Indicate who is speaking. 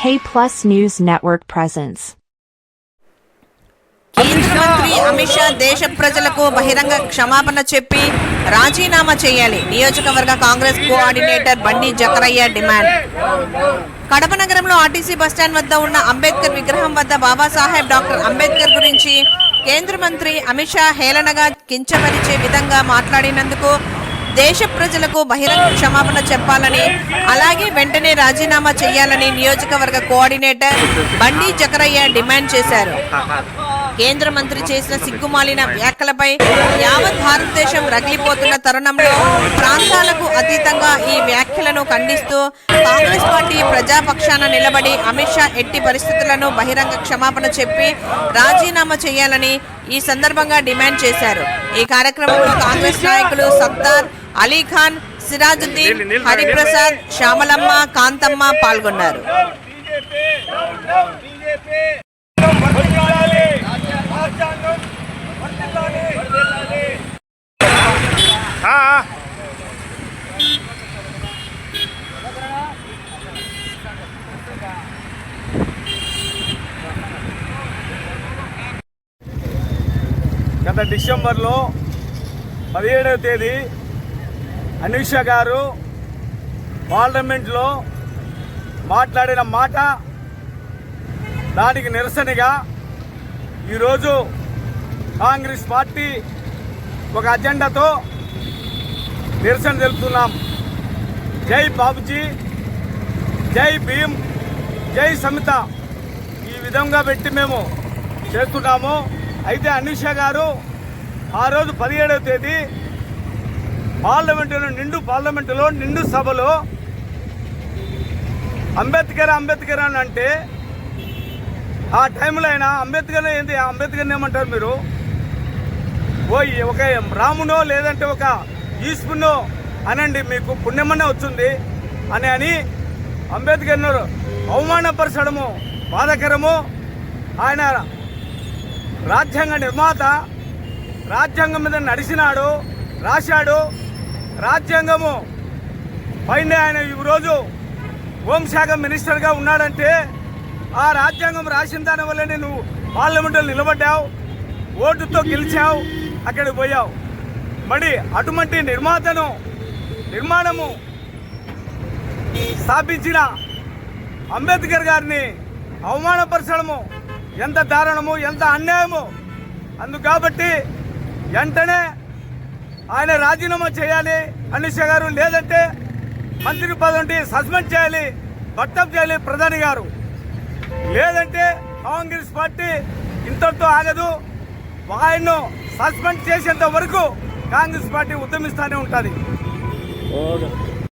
Speaker 1: K Plus News Network presence.
Speaker 2: కేంద్ర మంత్రి అమిత్ షా దేశ ప్రజలకు బహిరంగ క్షమాపణ చెప్పి రాజీనామా చేయాలి నియోజకవర్గ కాంగ్రెస్ కోఆర్డినేటర్ బండి జకరయ్య డిమాండ్ కడప నగరంలో ఆర్టీసీ బస్టాండ్ వద్ద ఉన్న అంబేద్కర్ విగ్రహం వద్ద బాబాసాహెబ్ డాక్టర్ అంబేద్కర్ గురించి కేంద్ర మంత్రి అమిత్ షా హేళనగా కించపరిచే విధంగా మాట్లాడినందుకు దేశ ప్రజలకు బహిరంగ క్షమాపణ చెప్పాలని అలాగే వెంటనే రాజీనామా చేయాలని నియోజకవర్గ కోఆర్డినేటర్ బండి జకరయ్య డిమాండ్ చేశారు. కేంద్ర మంత్రి చేసిన సిగ్గుమాలిన వ్యాఖ్యలపై యావత్ భారతదేశం రగిలిపోతున్న తరుణంలో ప్రాంతాలకు అతీతంగా ఈ వ్యాఖ్యలను ఖండిస్తూ కాంగ్రెస్ పార్టీ ప్రజాపక్షాన నిలబడి అమిత్ షా ఎట్టి పరిస్థితులను బహిరంగ క్షమాపణ చెప్పి రాజీనామా చేయాలని ఈ సందర్భంగా డిమాండ్ చేశారు. ఈ కార్యక్రమంలో కాంగ్రెస్ నాయకులు సత్తార్ అలీఖాన్ సిరాజుద్దీన్ హరిప్రసాద్ శ్యామలమ్మ కాంతమ్మ పాల్గొన్నారు.
Speaker 3: గత డిసెంబర్లో పదిహేడవ తేదీ అనూష గారు పార్లమెంట్లో మాట్లాడిన మాట దానికి నిరసనగా ఈరోజు కాంగ్రెస్ పార్టీ ఒక అజెండాతో నిరసన తెలుపుతున్నాం. జై బాబుజీ జై భీమ్ జై సమిత. ఈ విధంగా పెట్టి మేము చేస్తున్నాము. అయితే అనూష గారు ఆ రోజు పదిహేడవ తేదీ పార్లమెంటులో నిండు పార్లమెంటులో నిండు సభలో అంబేద్కర్ అంబేద్కర్ అని అంటే ఆ టైంలో అయినా అంబేద్కర్ ఏంది? అంబేద్కర్ ఏమంటారు మీరు? ఓ ఒక రామునో లేదంటే ఒక ఈశ్వనో అనండి మీకు పుణ్యమనే వచ్చింది అని అని అంబేద్కర్ను అవమానపరచడము బాధకరము. ఆయన రాజ్యాంగ నిర్మాత రాజ్యాంగం మీద నడిచినాడు రాశాడు. రాజ్యాంగము పైన ఆయన ఈరోజు హోంశాఖ మినిస్టర్గా ఉన్నాడంటే ఆ రాజ్యాంగం రాసిన దాని వల్లనే నువ్వు పార్లమెంట్లో నిలబడ్డావు ఓటుతో గెలిచావు అక్కడికి పోయావు. మరి అటువంటి నిర్మాతను నిర్మాణము స్థాపించిన అంబేద్కర్ గారిని అవమానపరచడము ఎంత దారుణము ఎంత అన్యాయము? అందు కాబట్టి వెంటనే ఆయన రాజీనామా చేయాలి అనిష గారు లేదంటే మంత్రి పదవి సస్పెండ్ చేయాలి బట్టప్ చేయాలి ప్రధాని గారు. లేదంటే కాంగ్రెస్ పార్టీ ఇంతటితో ఆగదు. ఆయన్ను సస్పెండ్ చేసేంత వరకు కాంగ్రెస్ పార్టీ ఉద్యమిస్తూనే ఉంటుంది.